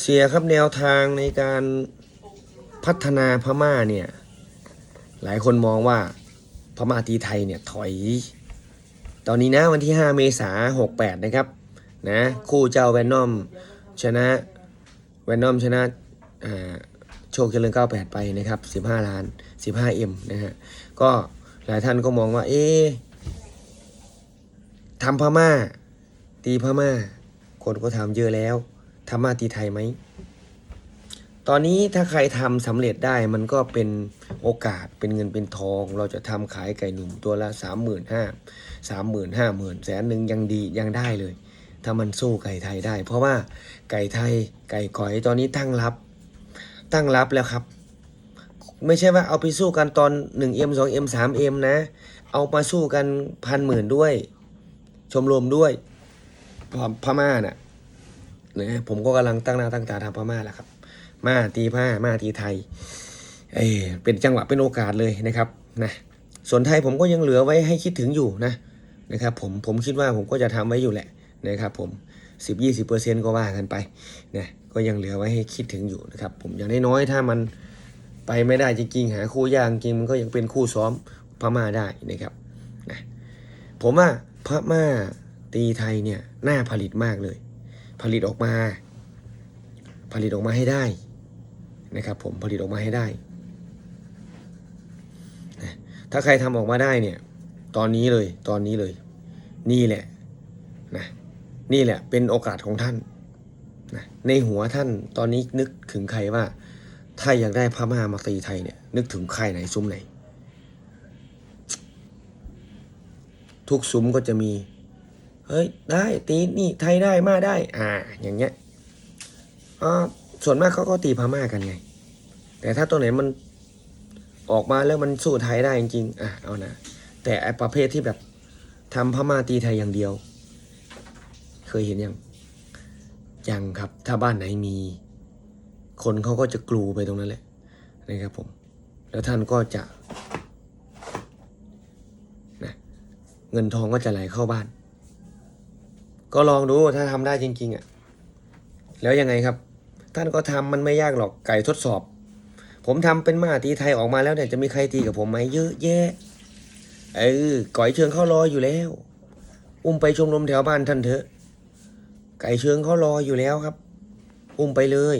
เสียครับแนวทางในการพัฒนาพม่าเนี่ย หลายคนมองว่าพม่าตีไทยเนี่ยถอย ตอนนี้นะวันที่ 5 เมษา68นะครับนะคู่เจ้าแวนนอมชนะแวนนอมชนะโชคเจริญ98 ไปนะครับ 15 ล้าน 15 M นะฮะก็หลายท่านก็มองว่า เอ๊ะทำพม่า ตีพม่า คนก็ทำเยอะแล้ว ทำมาตีไทยไหม ตอนนี้ถ้าใครทำสำเร็จได้มันก็เป็นโอกาสเป็นเงินเป็นทอง เราจะทำขายไก่หนุ่มตัวละสามหมื่นห้าสามหมื่นห้าหมื่นแสนหนึ่งยังดียังได้เลย ถ้ามันสู้ไก่ไทยได้ เพราะว่าไก่ไทยไก่ก๋อยตอนนี้ตั้งรับ ตั้งรับแล้วครับ ไม่ใช่ว่าเอาไปสู้กันตอน 1M 2M 3M นะ เอามาสู้กันพันหมื่นด้วย ชมรมด้วยพพม่าน่ะ นะผมก็กำลังตั้งหน้าตั้งตาทำพม่าแหละครับ มาตีผ้ามาตีไทยเออเป็นจังหวะเป็นโอกาสเลยนะครับนะส่วนไทยผมก็ยังเหลือไว้ให้คิดถึงอยู่นะนะครับผมผมคิดว่าผมก็จะทำไว้อยู่แหละนะครับผมสิบยี่สิบเปอร์เซ็นก็ว่ากันไปนะก็ยังเหลือไว้ให้คิดถึงอยู่นะครับ ผมอย่างน้อยๆถ้ามันไปไม่ได้จริงๆหาคู่ยากจริงมันก็ยังเป็นคู่ซ้อมพม่าได้นะครับนะผมว่าพม่าตีไทยเนี่ยน่าผลิตมากเลย ผลิตออกมา ผลิตออกมาให้ได้นะครับผมผลิตออกมาให้ได้ถ้าใครทำออกมาได้เนี่ย ตอนนี้เลยตอนนี้เลย นี่แหละนะนี่แหละเป็นโอกาสของท่านนะในหัวท่านตอนนี้นึกถึงใครว่า ถ้าอยากได้พระม่ามาตีไทยเนี่ย นึกถึงใครไหนซุ้มไหน ทุกซุ้มก็จะมี เฮ้ยได้ตีนี่ไทยได้มาได้ อ่า อย่างเงี้ยอ่าส่วนมากเขาก็ตีพม่ากันไง แต่ถ้าตัวไหนมันออกมาแล้วมันสู้ไทยได้จริงๆอะเอานะแต่ไอประเภทที่แบบทำพม่าตีไทยอย่างเดียว เคยเห็นยังยังครับ ถ้าบ้านไหนมี คนเขาก็จะกลูไปตรงนั้นแหละนะครับผม แล้วท่านก็จะนะเงินทองก็จะไหลเข้าบ้าน ก็ลองดูถ้าทำได้จริง ๆอะแล้วยังไงครับ ท่านก็ทำมันไม่ยากหรอกไก่ทดสอบ ผมทำเป็นมาตีไทยออกมาแล้วเนี่ยจะมีใครตีกับผมไหมเยอะแยะเออก่อยเชิงเขารออยู่แล้ว อุ้มไปชมรมแถวบ้านท่านเถอะ ไก่เชิงเขารออยู่แล้วครับ อุ้มไปเลย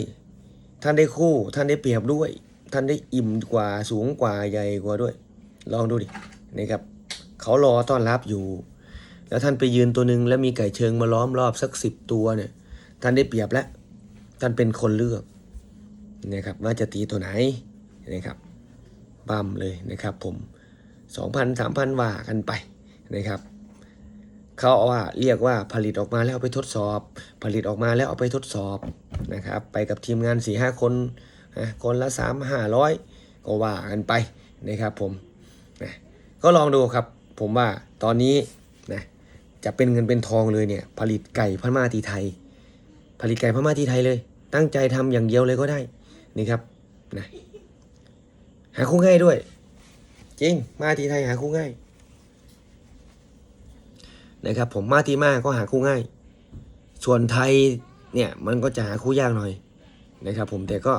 ท่านได้คู่ ท่านได้เปรียบด้วย ท่านได้อิ่มกว่าสูงกว่าใหญ่กว่าด้วย ลองดูดินะครับ เขารอต้อนรับอยู่ แล้วท่านไปยืนตัวหนึ่งแล้วมีไก่เชิงมาล้อมรอบสักสิบตัวเนี่ย ท่านได้เปรียบแล้ว ท่านเป็นคนเลือกนะครับว่าจะตีตัวไหนนะครับบัมเลยนะครับ ผมสองพันสามพันว่ากันไปนะครับเขาเอาว่าเรียกว่าผลิตออกมาแล้วเอาไปทดสอบ ผลิตออกมาแล้วเอาไปทดสอบนะครับ ไปกับทีมงานสี่ห้าคนนะคนละสามห้าร้อยก็ว่ากันไปนะครับผมนะก็ลองดูครับ ผมว่าตอนนี้ จะเป็นเงินเป็นทองเลยเนี่ย ผลิตไก่พม่าตีไทย ผลิตไก่พม่าทีไทยเลย ตั้งใจทำอย่างเดียวเลยก็ได้นี่ครับนะหาคู่ง่ายด้วย จริง มาทีไทยหาคู่ง่ายนะครับ ผมมาทีมาก็หาคู่ง่าย ส่วนไทยเนี่ยมันก็จะหาคู่ยากหน่อยนะครับ ผมแต่ก็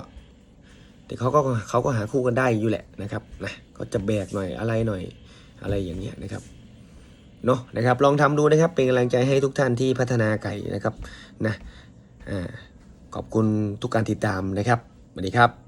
แต่เขาก็เขาก็หาคู่กันได้อยู่แหละนะครับนะก็จะแบกหน่อยอะไรหน่อยอะไรอย่างเงี้ยนะครับ เนาะนะครับลองทำดูนะครับเป็นกำลังใจให้ทุกท่านที่พัฒนาไก่นะครับนะอ่าขอบคุณทุกการติดตามนะครับสวัสดีครับ